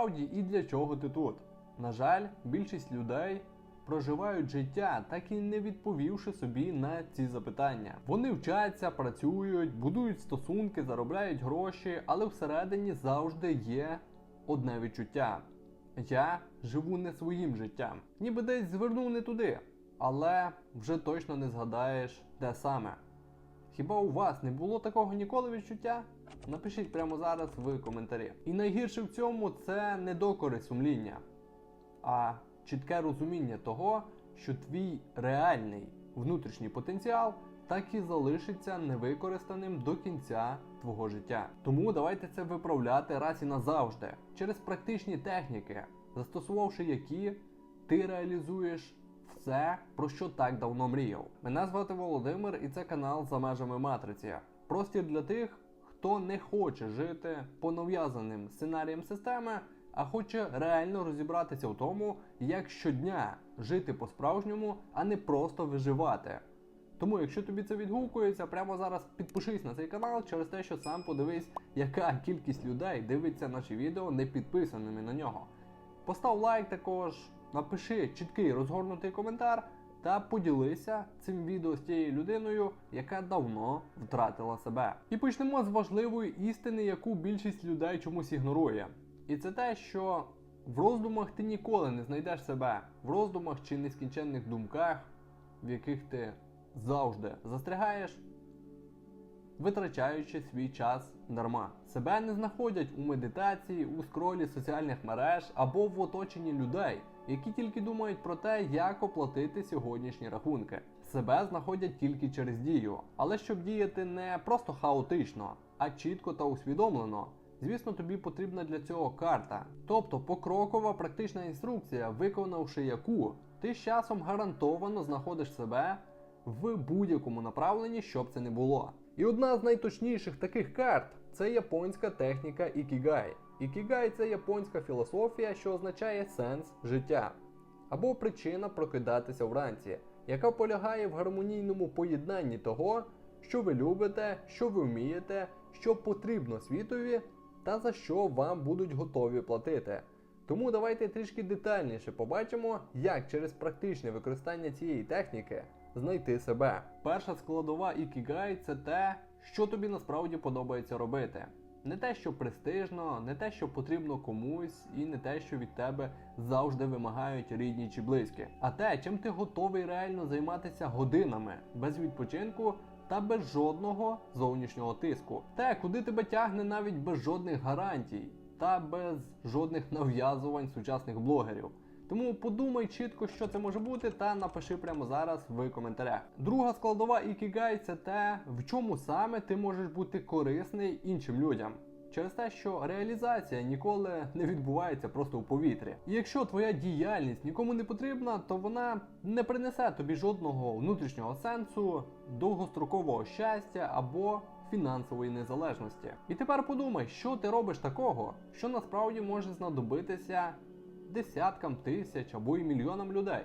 насправді і для чого ти тут. На жаль, більшість людей проживають життя, так і не відповівши собі на ці запитання. Вони вчаться, працюють, будують стосунки, заробляють гроші, але всередині завжди є одне відчуття. Я живу не своїм життям. Ніби десь звернув не туди, але вже точно не згадаєш, де саме. Хіба у вас не було такого ніколи відчуття? Напишіть прямо зараз в коментарі. І найгірше в цьому це не докори сумління, а чітке розуміння того, що твій реальний внутрішній потенціал так і залишиться невикористаним до кінця твого життя. Тому давайте це виправляти раз і назавжди через практичні техніки, застосувавши які ти реалізуєш все, про що так давно мріяв. Мене звати Володимир, і це канал за межами матриці. Простір для тих, хто не хоче жити по нав'язаним сценаріям системи, а хоче реально розібратися в тому, як щодня жити по-справжньому, а не просто виживати. Тому, якщо тобі це відгукується, прямо зараз підпишись на цей канал через те, що сам подивись, яка кількість людей дивиться наші відео не підписаними на нього. Постав лайк також, напиши чіткий розгорнутий коментар та поділися цим відео з тією людиною, яка давно втратила себе. І почнемо з важливої істини, яку більшість людей чомусь ігнорує. І це те, що в роздумах ти ніколи не знайдеш себе, в роздумах чи нескінченних думках, в яких ти завжди застрягаєш, витрачаючи свій час дарма. Себе не знаходять у медитації, у скролі соціальних мереж або в оточенні людей, які тільки думають про те, як оплатити сьогоднішні рахунки. Себе знаходять тільки через дію, але щоб діяти не просто хаотично, а чітко та усвідомлено. Звісно, тобі потрібна для цього карта, тобто покрокова практична інструкція, виконавши яку ти з часом гарантовано знаходиш себе в будь-якому направленні, щоб це не було. І одна з найточніших таких карт це японська техніка ікігай. Ікігай це японська філософія, що означає сенс життя або причина прокидатися вранці, яка полягає в гармонійному поєднанні того, що ви любите, що ви вмієте, що потрібно світові, та за що вам будуть готові платити. Тому давайте трішки детальніше побачимо, як через практичне використання цієї техніки знайти себе. Перша складова ікігай це те, що тобі насправді подобається робити. Не те, що престижно, не те, що потрібно комусь, і не те, що від тебе завжди вимагають рідні чи близькі, а те, чим ти готовий реально займатися годинами без відпочинку та без жодного зовнішнього тиску. Те, куди тебе тягне навіть без жодних гарантій та без жодних нав'язувань сучасних блогерів. Тому подумай чітко, що це може бути, та напиши прямо зараз в коментарях. Друга складова ікігай це те, в чому саме ти можеш бути корисний іншим людям. Через те, що реалізація ніколи не відбувається просто у повітрі. І якщо твоя діяльність нікому не потрібна, то вона не принесе тобі жодного внутрішнього сенсу, довгострокового щастя або фінансової незалежності. І тепер подумай, що ти робиш такого, що насправді може знадобитися десяткам тисяч або й мільйонам людей.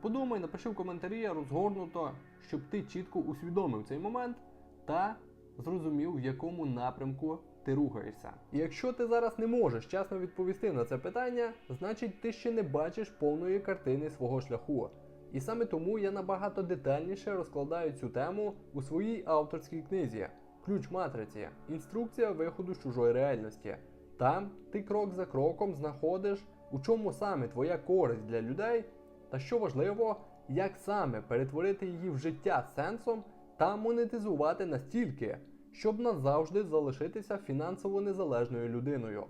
Подумай, напиши в коментарі розгорнуто, щоб ти чітко усвідомив цей момент та зрозумів, в якому напрямку ти рухаєшся. І якщо ти зараз не можеш чесно відповісти на це питання, значить ти ще не бачиш повної картини свого шляху. І саме тому я набагато детальніше розкладаю цю тему у своїй авторській книзі Ключ матриці інструкція виходу з чужої реальності. Там ти крок за кроком знаходиш, у чому саме твоя користь для людей, та що важливо, як саме перетворити її в життя сенсом та монетизувати настільки, щоб назавжди залишитися фінансово незалежною людиною.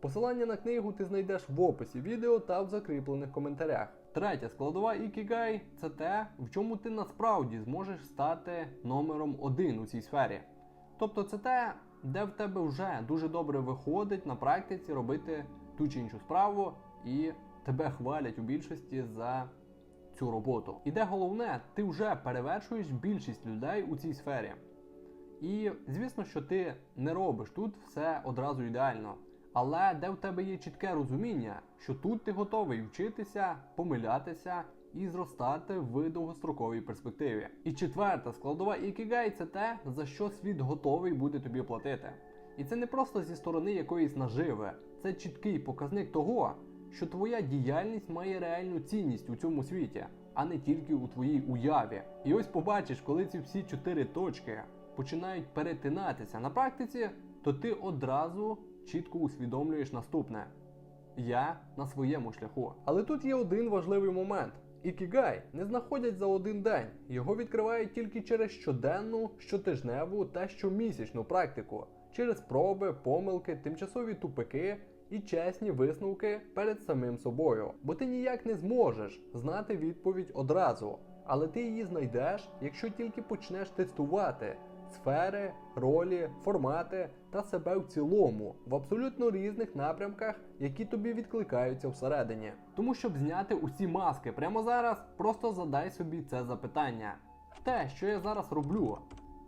Посилання на книгу ти знайдеш в описі відео та в закріплених коментарях. Третя складова ікігай це те, в чому ти насправді зможеш стати номером один у цій сфері. Тобто це те, де в тебе вже дуже добре виходить на практиці робити ту чи іншу справу, і тебе хвалять у більшості за цю роботу. І де головне, ти вже перевершуєш більшість людей у цій сфері. І звісно, що ти не робиш тут все одразу ідеально. Але де в тебе є чітке розуміння, що тут ти готовий вчитися, помилятися і зростати в довгостроковій перспективі. І четверта складова ікігай це те, за що світ готовий буде тобі платити. І це не просто зі сторони якоїсь наживи, це чіткий показник того, що твоя діяльність має реальну цінність у цьому світі, а не тільки у твоїй уяві. І ось побачиш, коли ці всі чотири точки починають перетинатися на практиці, то ти одразу чітко усвідомлюєш наступне: я на своєму шляху. Але тут є один важливий момент. Ікігай не знаходять за один день. Його відкривають тільки через щоденну, щотижневу та щомісячну практику, через проби, помилки, тимчасові тупики і чесні висновки перед самим собою. Бо ти ніяк не зможеш знати відповідь одразу, але ти її знайдеш, якщо тільки почнеш тестувати сфери, ролі, формати та себе в цілому в абсолютно різних напрямках, які тобі відкликаються всередині. Тому щоб зняти усі маски прямо зараз, просто задай собі це запитання. Те, що я зараз роблю,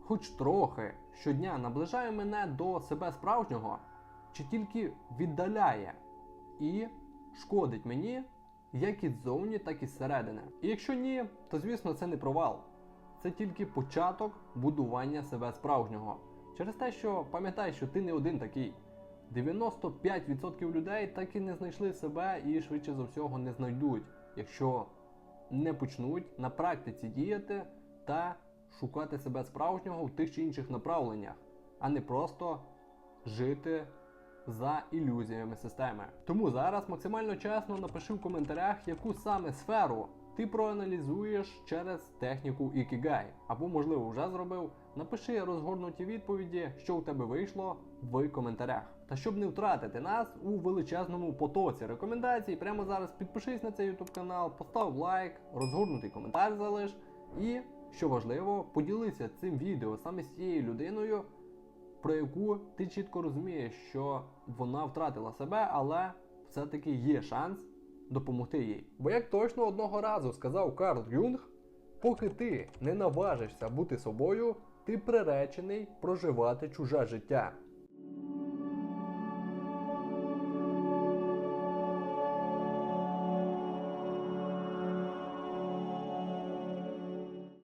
хоч трохи щодня наближає мене до себе справжнього, чи тільки віддаляє і шкодить мені як і ззовні, так і зсередини. І якщо ні, то звісно це не провал. Це тільки початок будування себе справжнього. Через те, що пам'ятай, що ти не один такий. 95% людей так і не знайшли себе і швидше за всього не знайдуть, якщо не почнуть на практиці діяти та шукати себе справжнього в тих чи інших направленнях, а не просто жити за ілюзіями системи. Тому зараз максимально чесно напиши в коментарях, яку саме сферу ти проаналізуєш через техніку Ікігай. Або, можливо, вже зробив. Напиши розгорнуті відповіді, що у тебе вийшло в коментарях. Та щоб не втратити нас у величезному потоці рекомендацій, прямо зараз підпишись на цей YouTube канал, постав лайк, розгорнутий коментар залиш і, що важливо, поділися цим відео саме з цією людиною, про яку ти чітко розумієш, що вона втратила себе, але все-таки є шанс допомогти їй. Бо як точно одного разу сказав Карл Юнг, поки ти не наважишся бути собою, ти приречений проживати чуже життя.